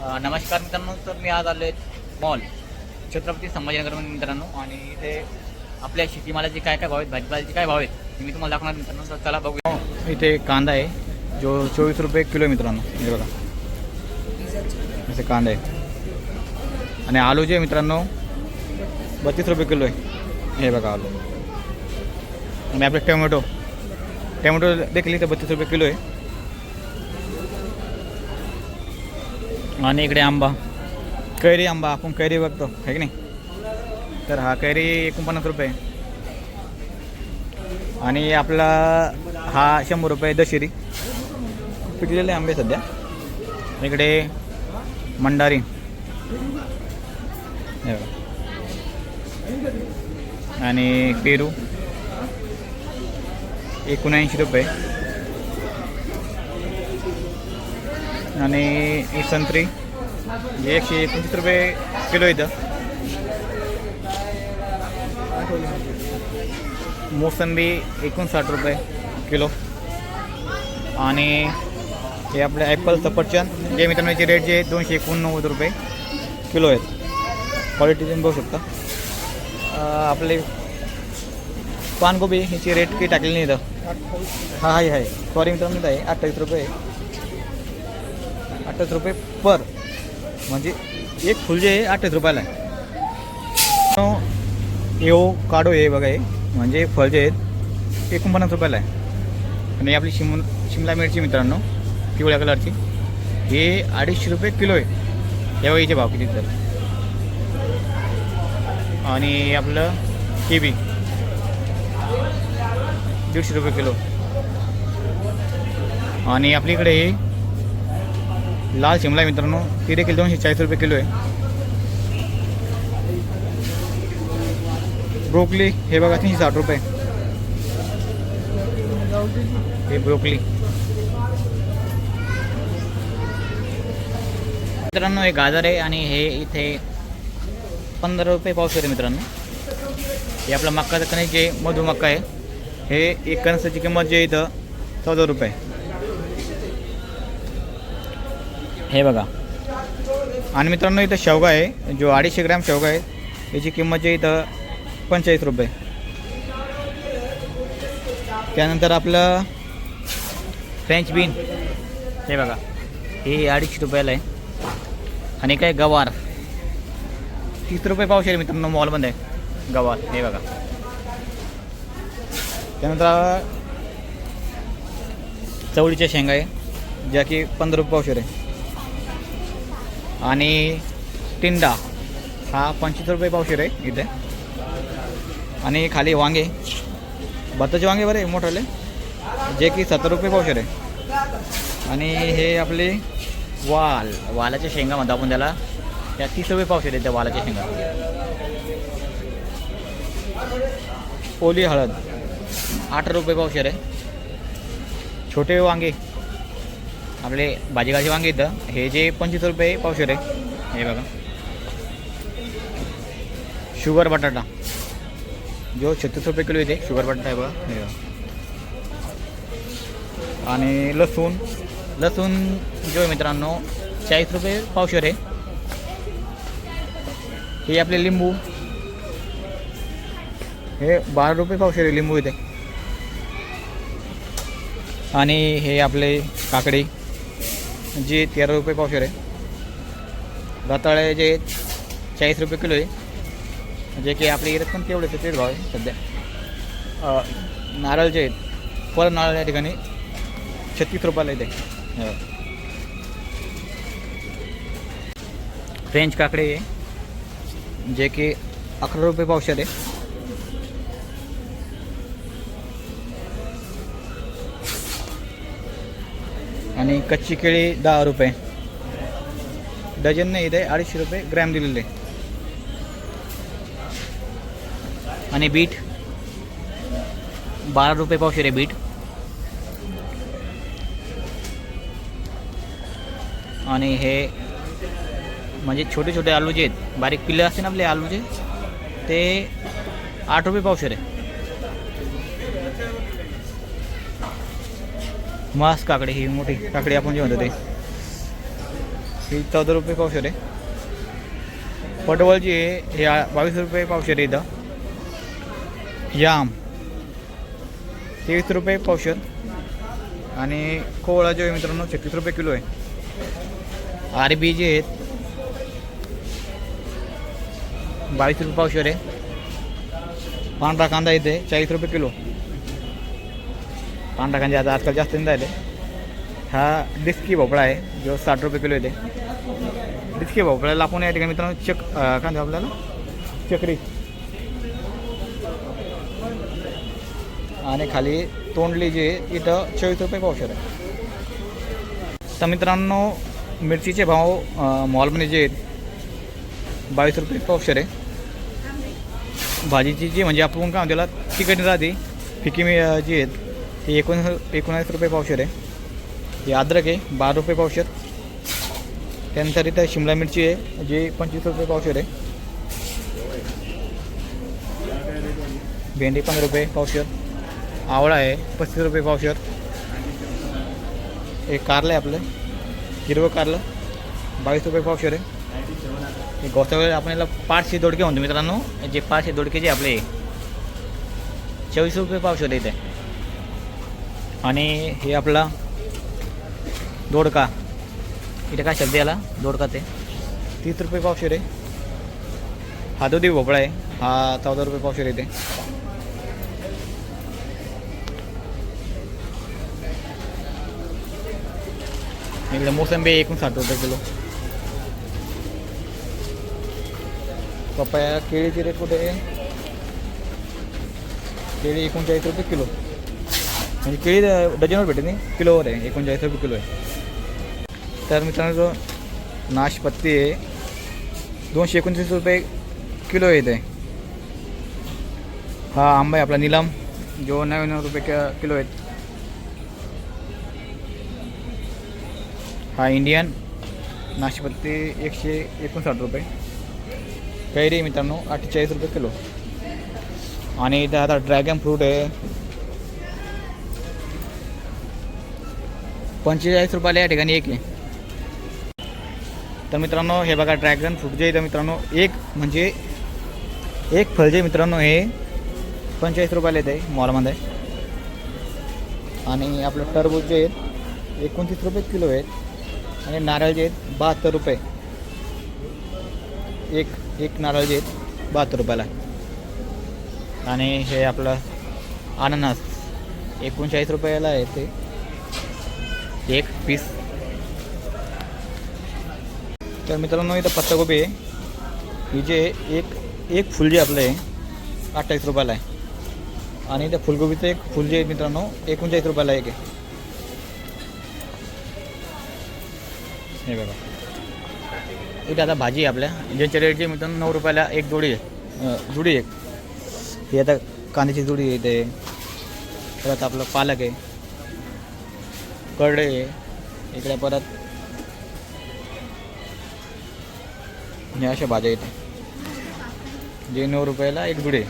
नमस्कार मित्रांनो तर मी आज आलो मॉल छत्रपती संभाजीनगरमध्ये मित्रांनो. आणि इथे आपल्या शेतीमालाचे काय काय भाव आहेत भाजीपाल्याचे काय भाव आहेत मी तुम्हाला दाखवणार मित्रांनो. तर चला बघू इथे कांदा आहे जो चोवीस रुपये किलो आहे मित्रांनो. हे बघा. असे कांदा आहे आणि आलू जे मित्रांनो बत्तीस रुपये किलो आहे. हे बघा आलू. आणि आपले टोमॅटो. टोमॅटो देखील इथे बत्तीस रुपये किलो आहे. आणि इकडे आंबा. कैरी आंबा आपण कैरी बघतो आहे की नाही? तर हा कैरी एकोणपन्नास रुपये. आणि आपला हा शंभर रुपये दशेरी. पिकलेले आंबे सध्या. इकडे मंडारी. हे आणि पेरू. एकोणऐंशी रुपये. आणि ही संत्री. एकशे पंचवीस रुपये किलो इथं. मोसंबी एकोणसाठ रुपये किलो. आणि हे आपले ॲपल सफरचंद. जे मित्रांनो याचे रेट जे दोनशे एकोणनव्वद रुपये किलो आहेत. क्वालिटी तुम्ही बघू शकता. आपले पानकोबी ह्याची रेट काही टाकलेली नाही इथं. हा आहे सॉरी मित्रांनो आहे. अठ्ठावीस रुपये अठ्ठावीस रुपये पर. म्हणजे एक फुल जे आहे अठ्ठावीस रुपयाला आहे. येऊ काढो हे बघा हे. म्हणजे फळ जे आहेत एकोणपन्नास रुपयाला आहे. आणि आपली शिम शिमला मिरची मित्रांनो पिवळ्या कलरची हे अडीचशे रुपये किलो आहे. या वेळीचे भाव किती तर. आणि आपलं केबी दीडशे रुपये किलो. आणि आपलीकडे हे लाल शिमला आहे मित्रांनो. ती देखील दोनशे चाळीस रुपये किलो आहे. ब्रोकली हे बघा तीनशे साठ रुपये. हे ब्रोकली. मित्रांनो हे गाजर आहे आणि हे इथे पंधरा रुपये पाऊस होते मित्रांनो. हे आपला मक्काचं कणीस जे मधु मक्का आहे हे एक कणसाची किंमत जे इथं चौदा रुपये. हे बघा. आणि मित्रांनो इथं शेवगा आहे. जो अडीचशे ग्रॅम शेवगा आहे याची किंमत जी इथं पंचेचाळीस रुपये. त्यानंतर आपलं फ्रेंच बीन हे बघा. हे अडीचशे रुपयाला आहे. आणि काय गवार. तीस रुपये पावशे आहे मित्रांनो मॉलमध्ये. आहे गवार. हे बघा. त्यानंतर चवळीच्या शेंगा आहे ज्या की पंधरा रुपये पावशेर आहे. आणि टिंडा हा पंचवीस रुपये पावशेर आहे इथे. आणि खाली वांगे. भाताचे वांगे बरे मोठाले. जे की सत्तर रुपये पावशेर आहे. आणि हे आपले वाल. वालाच्या शेंगा म्हणतो आपण त्याला. त्या तीस रुपये पावशेर आहे त्या वालाच्या शेंगा. ओली हळद. आठ रुपये पावशेर आहे. छोटे वांगे. आपले भाजीगाचे वांगे इथं. हे जे पंचवीस रुपये पावशेर आहे. हे बघा. शुगर बटाटा. जो छत्तीस रुपये किलो येते शुगर बटाटा आहे बघा. हे बघा. आणि लसूण. लसूण जो मित्रांनो चाळीस रुपये पावशेर आहे. हे आपले लिंबू. हे बारा रुपये पावशेर आहे लिंबू इथे. आणि हे आपले काकडी. जे तेरा रुपये पावशेर आहे. रताळे जे चाळीस रुपये किलो आहे. जे की आपल्या इकडे पण तेवढे तेच भाव आहे सध्या. नारळ जे आहेत फळ नारळ या ठिकाणी छत्तीस रुपयाला येते. हो. फ्रेंच काकडे आहे. जे की अकरा रुपये पावशेर आहे. आणि कच्ची केळी दहा रुपये. डझन नाही इथे अडीचशे रुपये ग्रॅम दिलेले. आणि बीट. बारा रुपये पावशे आहे बीट. आणि हे म्हणजे छोटे छोटे आलू जे आहेत बारीक पिल्ले असते ना आपले आलूचे ते आठ रुपये पावशे आहे. मास काकडे ही मोठी काकडी आपण जे म्हणतो ते ही चौदा रुपये पावशेर आहे. पटवल जी आहे हे बावीस रुपये पावशेर आहे इथं. याम. तेवीस रुपये पावशेर. आणि कोवळा जो आहे मित्रांनो छत्तीस रुपये किलो आहे. आरबी जे आहेत बावीस रुपये पावशेर आहे. पांढरा कांदा इथे चाळीस रुपये किलो. पांढरा कांदा आता आजकाल जास्त नाही राहिले हा डिस्की भोपळा आहे जो साठ रुपये किलो येते. डिस्की भोपळ्याला आपण या ठिकाणी मित्रांनो चक काय म्हणतो आपल्याला? चक्री. आणि खाली तोंडली जे इथं चोवीस रुपये पावशेर आहे. तर मित्रांनो मिरचीचे भाव मॉलमध्ये जे आहेत बावीस रुपये पावशेर आहे. भाजीची जी म्हणजे आपण काय म्हणतो त्याला तिखट राहते फिकी मी जी आहेत हे एकोण एकोणावीस रुपये पावशेर आहे. हे अद्रक आहे बारा रुपये पावशेर. त्यानंतर इथं शिमला मिरची आहे जी पंचवीस रुपये पावशेर आहे. भेंडी पंधरा रुपये पावशेर. आवळा आहे पस्तीस रुपये पावशेर. हे कारलं आहे आपलं. हिरवं कारलं बावीस रुपये पावशेर आहे. हे गोसावळे आपण याला पाचशे दोडके म्हणतो मित्रांनो. जे पाचशे दोडके जे आपले. चोवीस रुपये पावशेर आहे इथे. आणि हे आपला दोडका. इथे काय शब्द याला? दोडका ते. तीस रुपये पावशेर आहे. हा दुधी भोपळा आहे. हा चौदा रुपये पावशेर येते इकडे मोसंबी आहे एकोणसाठ रुपये किलो. पपाया केळीची रेट कुठे आहे? केळी एकोणचाळीस रुपये किलो. म्हणजे केळी डझनवर भेटते नाही किलोवर आहे एकोणचाळीस रुपये किलो आहे. तर मित्रांनो जो नाशपत्ती आहे. दोनशे एकोणतीस रुपये किलो येत आहे हा आंबा आहे आपला निलम जो नव्याण्णव रुपये किलो आहेत हा इंडियन नाशपत्ती एकशे एकोणसाठ रुपये. कैरी मित्रांनो अठ्ठेचाळीस रुपये किलो. आणि इथं आता ड्रॅगन फ्रूट आहे. पंचेचाळीस रुपयाला या ठिकाणी एक आहे. तर मित्रांनो हे बघा ड्रॅगन फ्रूट जे इथं मित्रांनो एक म्हणजे एक फळ जे मित्रांनो हे पंचेचाळीस रुपयाला येत आहे मॉलमध्ये. आणि आपलं टरबूज जे आहेत एकोणतीस रुपये किलो आहेत. आणि नारळ जे आहेत बहात्तर रुपये. एक एक नारळ जे आहेत बहात्तर रुपयाला. आणि हे आपलं अननस एकोणचाळीस रुपयाला आहे ते एक पीस. तर मित्रांनो इथं पत्तागोबी आहे. ही जे एक एक फुल जे आपलं आहे अठ्ठावीस रुपयाला आहे. आणि त्या फुलगोबीचं एक फुल जे आहे मित्रांनो एकोणचाळीस रुपयाला एक आहे. हे बघा. इथे आता भाजी आहे आपल्या. ज्यांच्या रेटची मित्रांनो नऊ रुपयाला एक जोडी आहे. जुडी एक. ही आता कांद्याची जुडी आहे इथे. परत आपलं पालक आहे. कडे आहे इकडे परत. ह्या अशा भाज्या इथे. जे नऊ रुपयाला एक गुढे